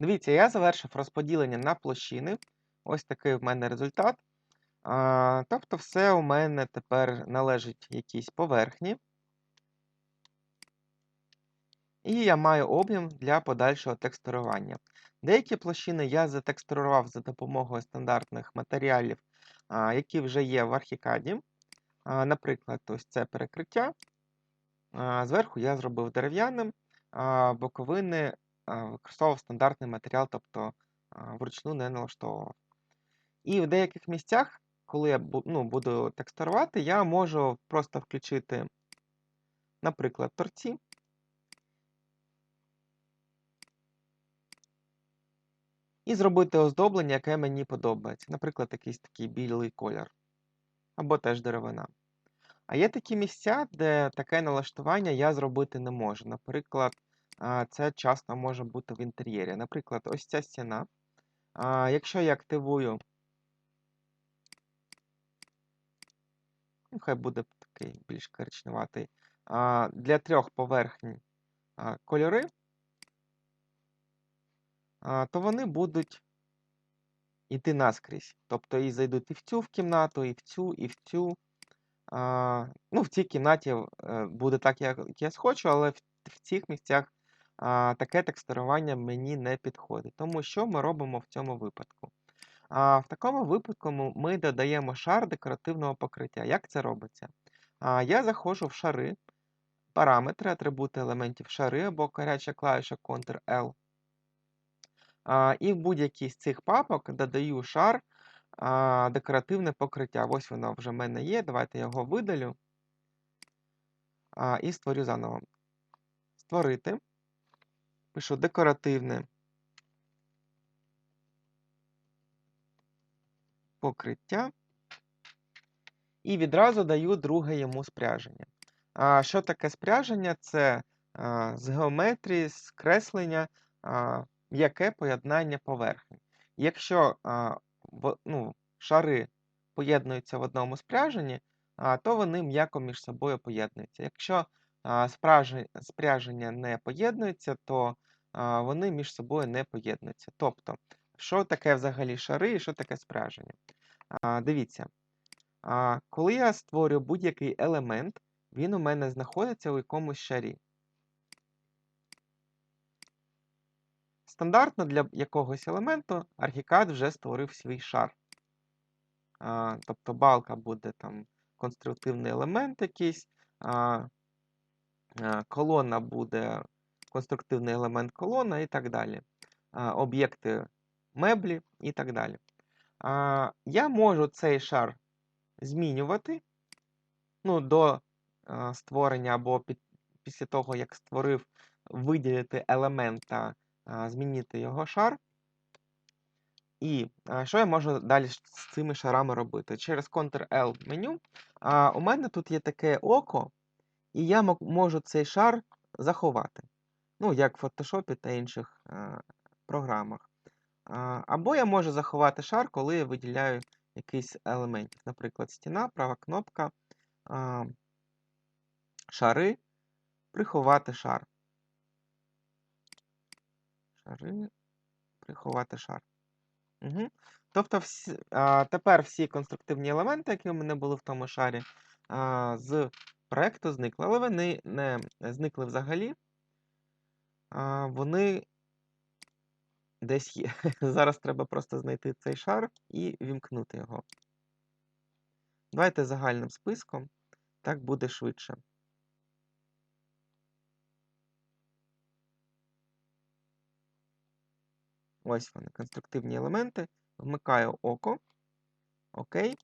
Дивіться, я завершив розподілення на площини. Ось такий в мене результат. А, тобто, все у мене тепер належить якійсь поверхні. І я маю об'єм для подальшого текстурування. Деякі площини я затекстурував за допомогою стандартних матеріалів, які вже є в архікаді. Наприклад, ось це перекриття. Зверху я зробив дерев'яним, боковини використовував стандартний матеріал, тобто вручну не налаштовував. І в деяких місцях, коли я ну, буду текстурувати, я можу просто включити, наприклад, торці. І зробити оздоблення, яке мені подобається. Наприклад, якийсь такий білий колір. Або теж деревина. А є такі місця, де таке налаштування я зробити не можу. Наприклад, це часто може бути в інтер'єрі. Наприклад, ось ця стіна. Якщо я активую, хай буде такий більш коричневатий, для трьох поверхень кольори, то вони будуть йти наскрізь. Тобто і зайдуть і в цю в кімнату, і в цю, і в цю. Ну, в цій кімнаті е, буде так, як я схочу, але в цих місцях а, таке текстурування мені не підходить. Тому що ми робимо в цьому випадку? А, в такому випадку ми додаємо шар декоративного покриття. Як це робиться? А, я заходжу в шари, параметри, атрибути елементів шари або гаряча клавіша Ctrl-L. І в будь-якій з цих папок додаю шар а, декоративне покриття. Ось воно вже в мене є. Давайте я його видалю а, і створю заново. Створити. Пишу декоративне покриття. І відразу даю друге йому спряження. А, що таке спряження? Це а, з геометрії, з креслення, а, м'яке поєднання поверхень. Якщо а, в, ну, шари поєднуються в одному спряженні, а, то вони м'яко між собою поєднуються. Якщо а, спряження не поєднуються, то вони між собою не поєднуються. Тобто, що таке взагалі шари і що таке спряження? Дивіться, коли я створю будь-який елемент, він у мене знаходиться у якомусь шарі. Стандартно для якогось елементу архікад вже створив свій шар. Тобто балка буде там конструктивний елемент якийсь, колона буде конструктивний елемент колона і так далі. Об'єкти меблі і так далі. Я можу цей шар змінювати ну, до створення або під, після того, як створив, виділити елемент та змінити його шар. І що я можу далі з цими шарами робити? Через Ctrl-L меню. У мене тут є таке око, і я можу цей шар заховати. Ну, як в Photoshop та інших а, програмах. А, або я можу заховати шар, коли я виділяю якийсь елемент. Наприклад, стіна, права кнопка, а, шари, приховати шар. Шари, приховати шар. Угу. Тобто, всі, а, тепер всі конструктивні елементи, які у мене були в тому шарі, а, з проекту зникли. Але вони не зникли взагалі. Вони десь є. Зараз треба просто знайти цей шар і вімкнути його. Давайте загальним списком. Так буде швидше. Ось вони, конструктивні елементи. Вмикаю око. Окей.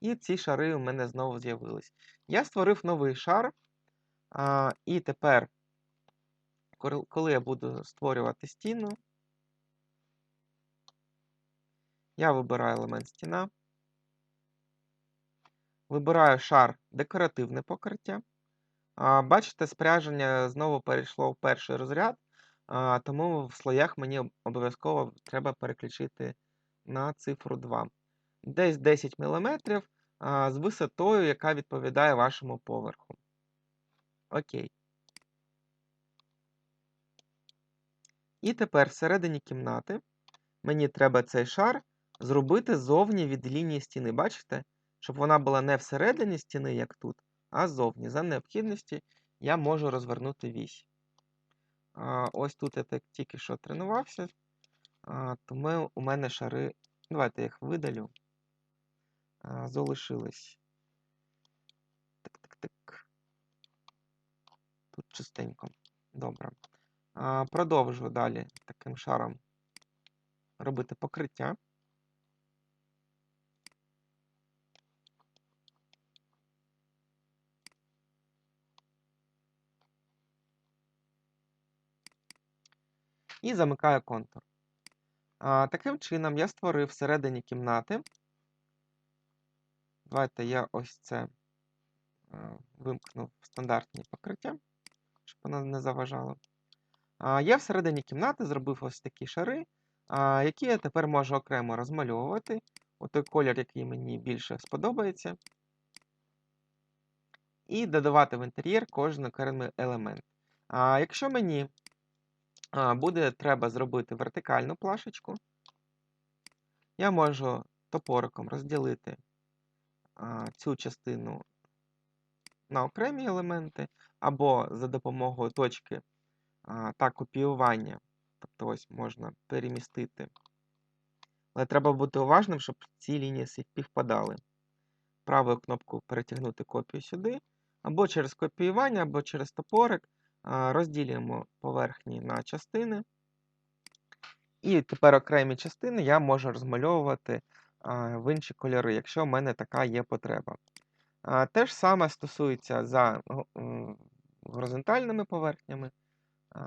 І ці шари у мене знову з'явились. Я створив новий шар. А, і тепер, коли я буду створювати стіну, я вибираю елемент стіна. Вибираю шар декоративне покриття. Бачите, спряження знову перейшло в перший розряд, тому в слоях мені обов'язково треба переключити на цифру 2. Десь 10 мм з висотою, яка відповідає вашому поверху. Окей. І тепер всередині кімнати мені треба цей шар зробити зовні від лінії стіни. Бачите? Щоб вона була не всередині стіни, як тут, а ззовні. За необхідності я можу розвернути вісь. Ось тут я так тільки що тренувався, тому у мене шари. Давайте я їх видалю. Залишились. Так-так-так. Тут чистенько. Добре. А, Продовжую далі таким шаром робити покриття. І замикаю контур. А, Таким чином я створив всередині кімнати. Давайте я ось це а, вимкну в стандартні покриття, щоб воно не заважало. Я всередині кімнати зробив ось такі шари, які я тепер можу окремо розмальовувати. у той колір, який мені більше сподобається. І додавати в інтер'єр кожен окремий елемент. А, Якщо мені буде треба зробити вертикальну плашечку, я можу топориком розділити цю частину на окремі елементи, або за допомогою точки та копіювання. Тобто ось можна перемістити. Але треба бути уважним, щоб ці лінії співпадали. Правою кнопкою перетягнути копію сюди, або через копіювання, або через топорик. Розділюємо поверхні на частини. І тепер окремі частини я можу розмальовувати в інші кольори, якщо в мене така є потреба. Те ж саме стосується за горизонтальними поверхнями.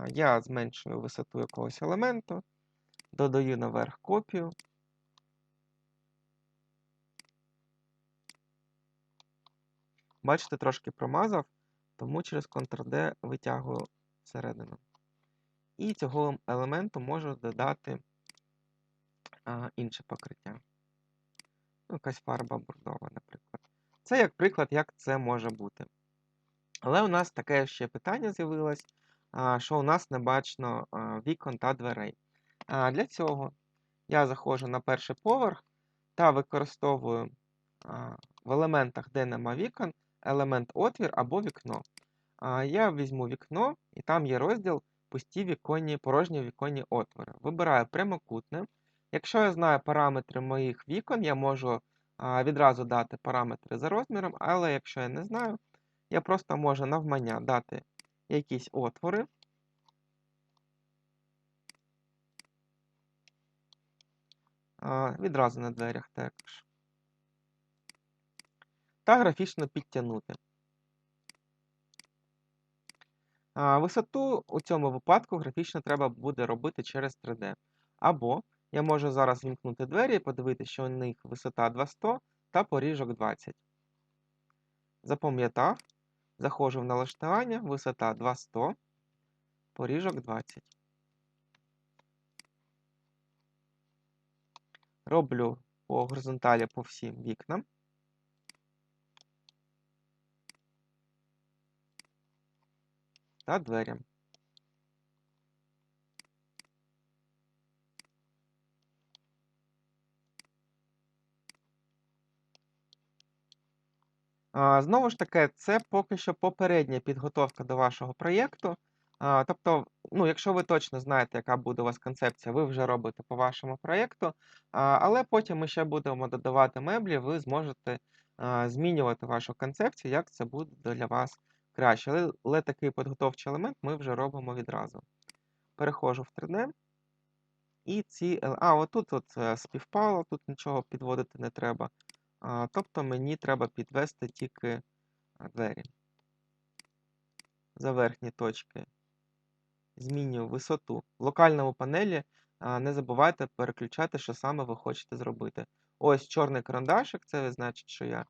Я зменшую висоту якогось елементу, додаю наверх копію. Бачите, трошки промазав, тому через Ctrl-D витягую всередину. І цього елементу можу додати а, інше покриття. Ну, якась фарба бордова, наприклад. Це як приклад, як це може бути. Але у нас таке ще питання з'явилось, що у нас не бачно вікон та дверей. Для цього я заходжу на перший поверх та використовую в елементах, де нема вікон, елемент отвір або вікно. Я візьму вікно, і там є розділ пусті віконні, порожні віконні отвори. Вибираю прямокутне. Якщо я знаю параметри моїх вікон, я можу відразу дати параметри за розміром, але якщо я не знаю, я просто можу навмання дати якісь отвори. Відразу на дверях також та графічно підтягнути. Висоту у цьому випадку графічно треба буде робити через 3D. Або я можу зараз вімкнути двері і подивитися, що у них висота 200 та поріжок 20. Запам'ятав, заходжу в налаштування, висота 2100, поріжок 20. Роблю по горизонталі по всім вікнам. та дверям. Знову ж таки, це поки що попередня підготовка до вашого проєкту. Тобто, ну, якщо ви точно знаєте, яка буде у вас концепція, ви вже робите по вашому проєкту, але потім ми ще будемо додавати меблі, ви зможете змінювати вашу концепцію, як це буде для вас краще. Але, але такий підготовчий елемент ми вже робимо відразу. Переходжу в 3D. І ці. А, отут от е, співпало, тут нічого підводити не треба. Тобто мені треба підвести тільки двері. За верхні точки. Змінюю висоту. В локальному панелі не забувайте переключати, що саме ви хочете зробити. Ось чорний карандашик, це значить, що я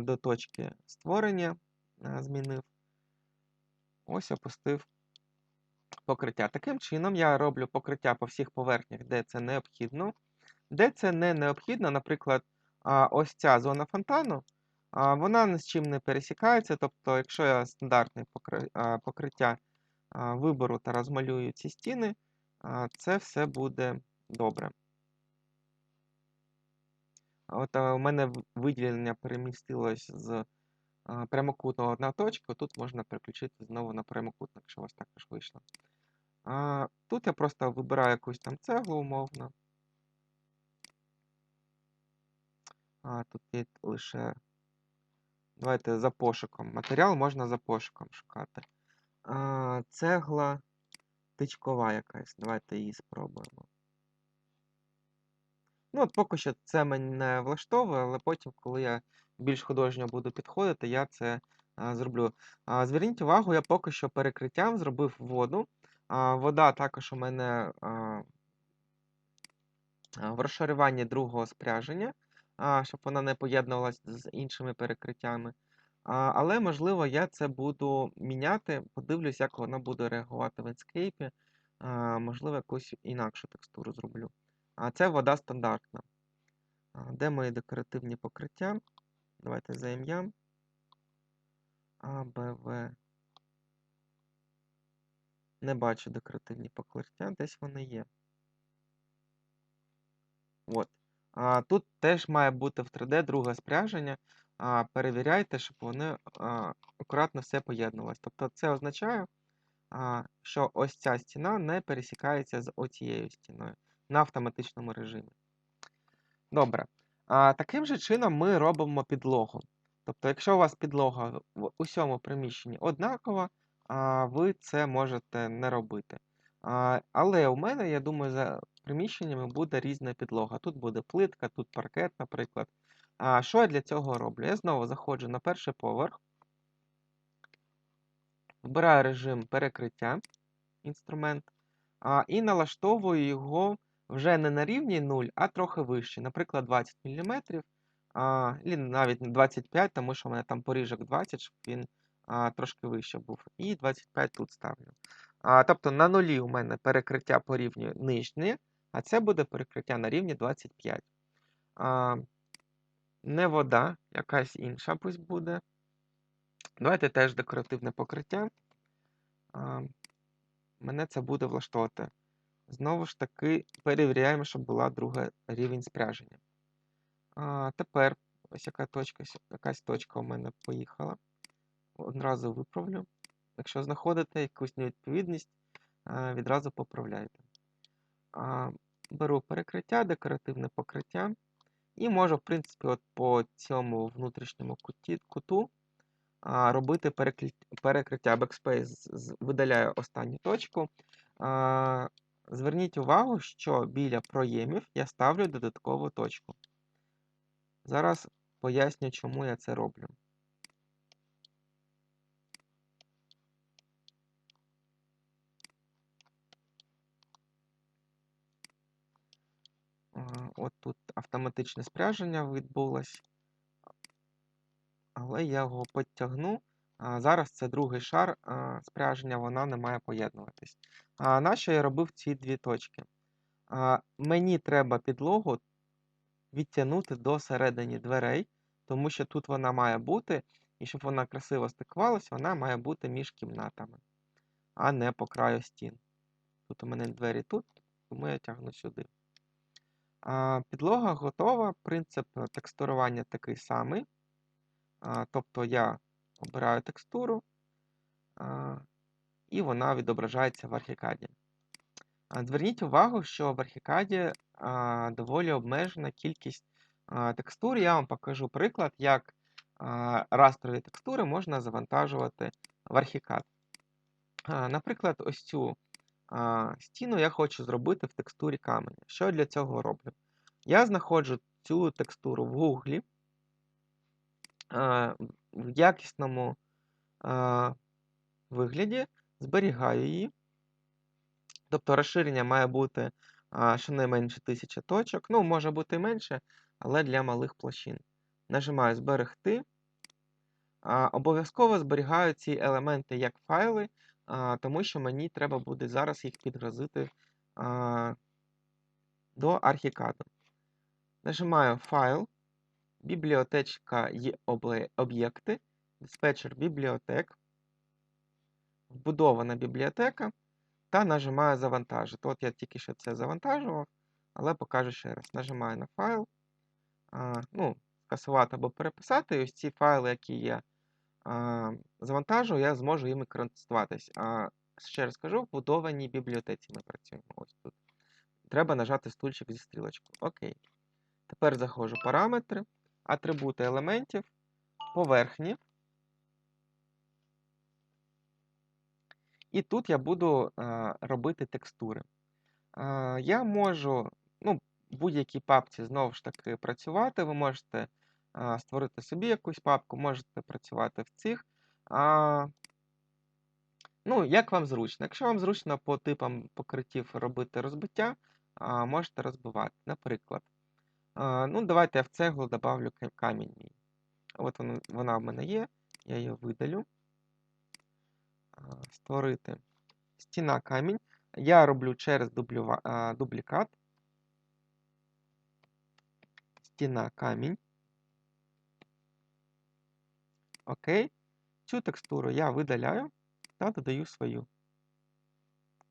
до точки створення змінив. Ось опустив покриття. Таким чином, я роблю покриття по всіх поверхнях, де це необхідно. Де це не необхідно, наприклад, ось ця зона фонтану, вона ні з чим не пересікається. Тобто, якщо я стандартне покриття виберу та розмалюю ці стіни, а, це все буде добре. От а, у мене виділення перемістилось з а, прямокутного на точку, тут можна переключити знову на прямокутник, якщо вас також вийшло. А, тут я просто вибираю якусь там цеглу умовно. А, тут є лише. Давайте за пошуком. Матеріал можна за пошуком шукати. А, цегла тичкова якась. Давайте її спробуємо. Ну, от поки що це мене влаштовує, але потім, коли я більш художньо буду підходити, я це а, зроблю. А, зверніть увагу, я поки що перекриттям зробив воду. А, вода також у мене а, в розшарюванні другого спряження, щоб вона не поєднувалася з іншими перекриттями. Але, можливо, я це буду міняти, подивлюсь, як вона буде реагувати в Inkscape. А, можливо, якусь інакшу текстуру зроблю. А це вода стандартна. Де мої декоративні покриття? Давайте за ім'ям. А, Б, Не бачу декоративні покриття, десь вони є. От. Тут теж має бути в 3D друге спряження. Перевіряйте, щоб вони акуратно все поєднувалось. Тобто це означає, що ось ця стіна не пересікається з оцією стіною на автоматичному режимі. Добре. Таким же чином ми робимо підлогу. Тобто, якщо у вас підлога в усьому приміщенні однакова, ви це можете не робити. Але у мене, я думаю, приміщеннями буде різна підлога. Тут буде плитка, тут паркет, наприклад. А, що я для цього роблю? Я знову заходжу на перший поверх, вбираю режим перекриття, інструмент, а, і налаштовую його вже не на рівні 0, а трохи вище, наприклад, 20 мм, а, і навіть не 25, тому що у мене там поріжок 20, щоб він а, трошки вище був. І 25 тут ставлю. А, тобто на нулі у мене перекриття по рівню нижнє, а це буде перекриття на рівні 25. А, не вода, якась інша пусть буде. Давайте теж декоративне покриття. А, мене це буде влаштовувати. Знову ж таки, перевіряємо, щоб була друга рівень спряження. А, тепер ось яка точка, якась точка у мене поїхала. Одразу виправлю. Якщо знаходите якусь невідповідність, відразу поправляйте. Беру перекриття, декоративне покриття. І можу, в принципі, от по цьому внутрішньому куті, куту а, робити перекриття. Backspace видаляю останню точку. А, Зверніть увагу, що біля проємів я ставлю додаткову точку. Зараз поясню, чому я це роблю. От тут автоматичне спряження відбулось, але я його підтягну. Зараз це другий шар спряження, вона не має поєднуватись. А нащо я робив ці дві точки? Мені треба підлогу відтягнути до середини дверей, тому що тут вона має бути, і щоб вона красиво стикувалась, вона має бути між кімнатами, а не по краю стін. Тут у мене двері тут, тому я тягну сюди. Підлога готова, принцип текстурування такий самий. Тобто я обираю текстуру, і вона відображається в архікаді. Зверніть увагу, що в архікаді доволі обмежена кількість текстур. Я вам покажу приклад, як растрові текстури можна завантажувати в архікад. Наприклад, ось цю стіну я хочу зробити в текстурі каменя. Що я для цього роблю? Я знаходжу цю текстуру в Гуглі в якісному вигляді, зберігаю її. Тобто розширення має бути щонайменше 1000 точок. Ну, може бути і менше, але для малих площин. Нажимаю Зберегти. Обов'язково зберігаю ці елементи як файли, тому що мені треба буде зараз їх підгрузити до архікаду. Нажимаю Файл, бібліотечка і об'єкти, диспетчер бібліотек, вбудована бібліотека. та нажимаю завантажити. От я тільки що це завантажував, але покажу ще раз. Нажимаю на файл, ну, скасувати або переписати. І ось ці файли, які а, завантажу, я зможу їми користуватись. А ще раз кажу, в будованій бібліотеці ми працюємо. Ось тут. Треба нажати стульчик зі стрілочкою. Окей. Тепер заходжу параметри, атрибути елементів, поверхні. І тут я буду а, робити текстури. А, я можу ну, в будь-якій папці знову ж таки працювати. Ви можете створити собі якусь папку, можете працювати в цих. А, ну, як вам зручно. Якщо вам зручно по типам покриттів робити розбиття, а, можете розбивати. Наприклад, а, ну, давайте я в цеглу добавлю камінь. От вона, вона в мене є, я її видалю. Створити стіна камінь. Я роблю через дублюва, а, дублікат. Стіна камінь. Окей. Цю текстуру я видаляю та додаю свою.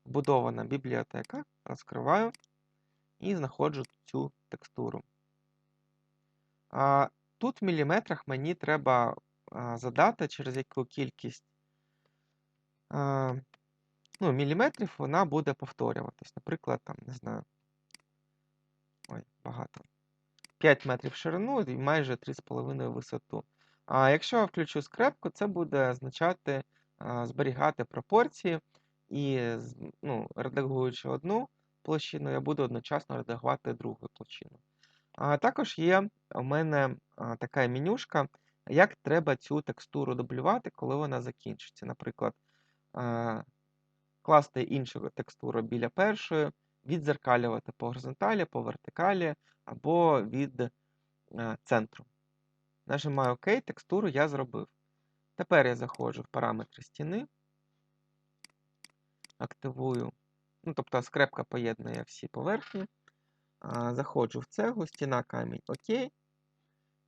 Вбудована бібліотека. Розкриваю і знаходжу цю текстуру. А, Тут в міліметрах мені треба а, задати, через яку кількість а, ну, міліметрів вона буде повторюватись. Наприклад, там, не знаю. Ой, багато. 5 метрів ширину і майже 3,5 висоту. А якщо я включу скрепку, це буде означати зберігати пропорції. І ну, редагуючи одну площину, я буду одночасно редагувати другу площину. А також є у мене така менюшка, як треба цю текстуру дублювати, коли вона закінчиться. Наприклад, класти іншу текстуру біля першої, відзеркалювати по горизонталі, по вертикалі або від центру. Нажимаю ОК, текстуру я зробив. Тепер я заходжу в параметри стіни, активую, ну, тобто скрепка поєднує всі поверхні. Заходжу в цеглу, стіна камінь ОК.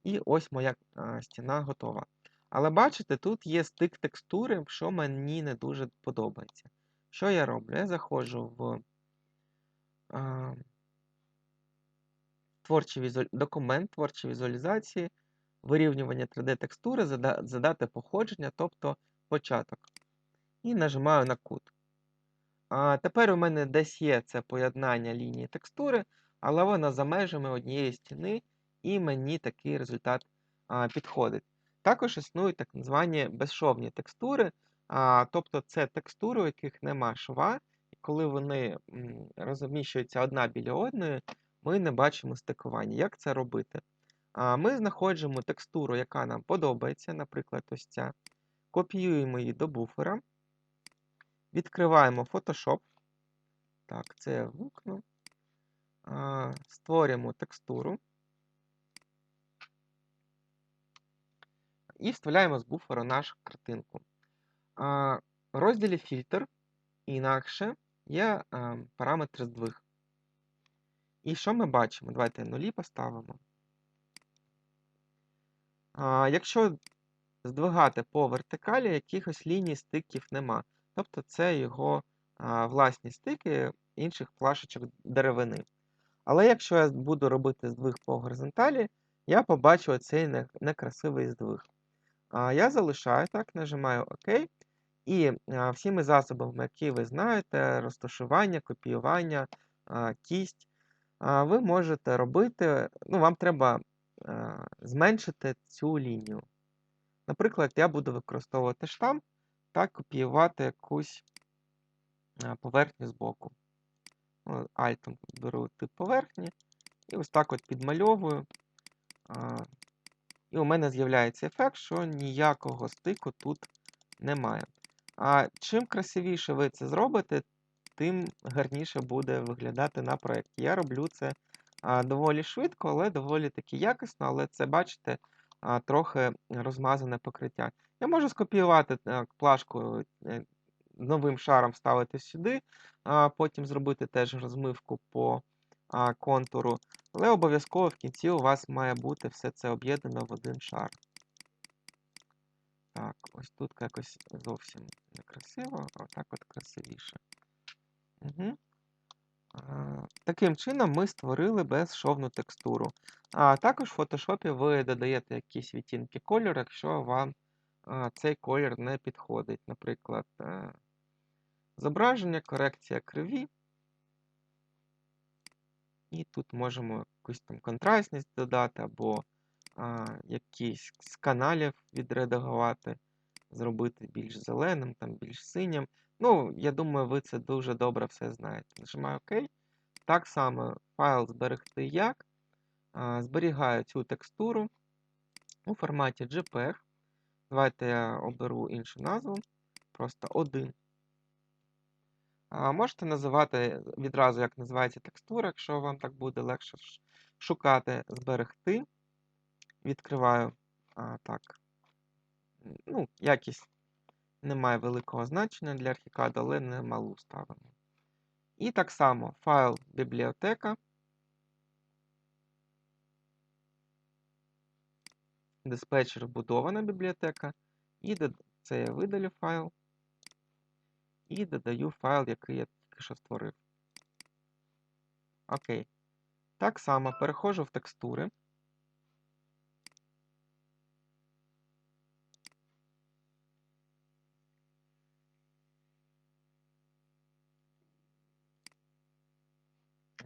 І ось моя стіна готова. Але бачите, тут є стик текстури, що мені не дуже подобається. Що я роблю? Я заходжу в а, творчий візу... документ творчі візуалізації, вирівнювання 3D-текстури, задати походження, тобто початок. І нажимаю на кут. А Тепер у мене десь є це поєднання лінії текстури, але вона за межами однієї стіни, і мені такий результат а, підходить. Також існують так звані безшовні текстури, а, тобто це текстури, у яких нема шва, і коли вони розміщуються одна біля одної, ми не бачимо стикування. Як це робити? Ми знаходимо текстуру, яка нам подобається, наприклад, ось ця, копіюємо її до буфера, відкриваємо Photoshop. Так, це я створюємо текстуру і вставляємо з буфера нашу картинку. В розділі фільтр інакше є параметр здвиг. І що ми бачимо? Давайте нулі поставимо. Якщо здвигати по вертикалі, якихось ліній стиків нема. Тобто це його власні стики інших плашечок деревини. Але якщо я буду робити здвиг по горизонталі, я побачу оцей некрасивий здвиг. Я залишаю так, нажимаю ОК. І всіми засобами, які ви знаєте, розташування, копіювання, кість, ви можете робити, ну, вам треба зменшити цю лінію. Наприклад, я буду використовувати штамп та копіювати якусь поверхню з боку. Альтом беру тип поверхні. І ось так от підмальовую. І у мене з'являється ефект, що ніякого стику тут немає. А чим красивіше ви це зробите, тим гарніше буде виглядати на проєкті. Я роблю це доволі швидко, але доволі таки якісно, але це, бачите, трохи розмазане покриття. Я можу скопіювати плашку е, новим шаром вставити сюди, потім зробити теж розмивку по контуру. Але обов'язково в кінці у вас має бути все це об'єднано в один шар. Так, ось тут якось зовсім некрасиво, а отак от красивіше. Угу. Таким чином ми створили безшовну текстуру. А також в фотошопі ви додаєте якісь відтінки кольору, якщо вам цей колір не підходить. Наприклад, е, зображення, корекція криві. І тут можемо якусь там контрастність додати, або а, якийсь з каналів відредагувати, зробити більш зеленим, там, більш синім. Ну, я думаю, ви це дуже добре все знаєте. Нажимаю ОК. Так само файл зберегти як. Зберігаю цю текстуру у форматі JPEG. Давайте я оберу іншу назву. Просто один. Можете називати відразу, як називається текстура, якщо вам так буде легше шукати, зберегти. Відкриваю так. Ну, якість не має великого значення для ArchiCAD, але не малу ставимо. І так само файл бібліотека. Диспетчер вбудована бібліотека. І це я видалю файл. І додаю файл, який я тільки що створив. Окей. Так само переходжу в текстури.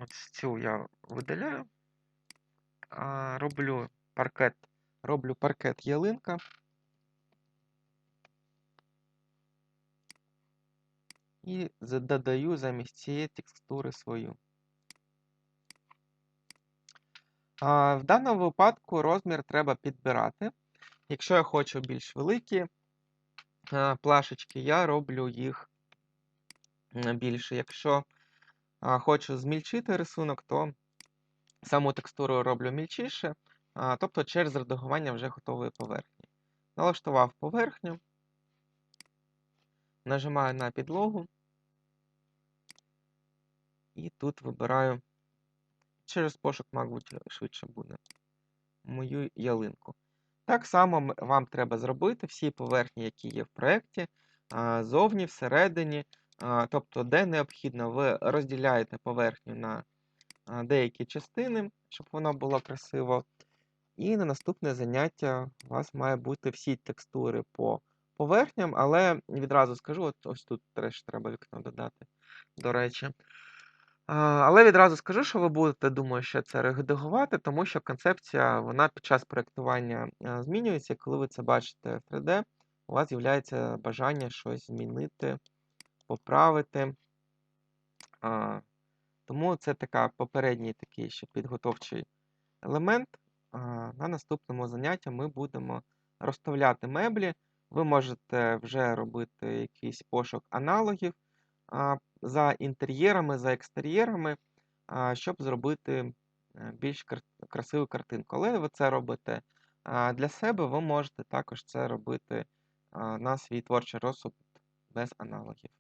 От цю я видаляю. Роблю паркет. Роблю паркет ялинка. І додаю замість цієї текстури свою. В даному випадку розмір треба підбирати. Якщо я хочу більш великі плашечки, я роблю їх більше. Якщо хочу змільчити рисунок, то саму текстуру роблю мільчіше, тобто через редагування вже готової поверхні. Налаштував поверхню, нажимаю на підлогу і тут вибираю через пошук, мабуть, швидше буде мою ялинку. Так само вам треба зробити всі поверхні, які є в проєкті, зовні, всередині. Тобто, де необхідно, ви розділяєте поверхню на деякі частини, щоб воно було красиво. І на наступне заняття у вас має бути всі текстури по поверхням, але відразу скажу, от ось тут теж треба вікно додати, до речі. Але відразу скажу, що ви будете, думаю, ще це редагувати, тому що концепція вона під час проєктування змінюється. Коли ви це бачите в 3D, у вас з'являється бажання щось змінити, поправити. А, Тому це така попередній такий ще підготовчий елемент. А, На наступному занятті ми будемо розставляти меблі. Ви можете вже робити якийсь пошук аналогів а, за інтер'єрами, за екстер'єрами, а, щоб зробити е, більш красиву картинку. Але ви це робите а, для себе, ви можете також це робити а, на свій творчий розсуд без аналогів.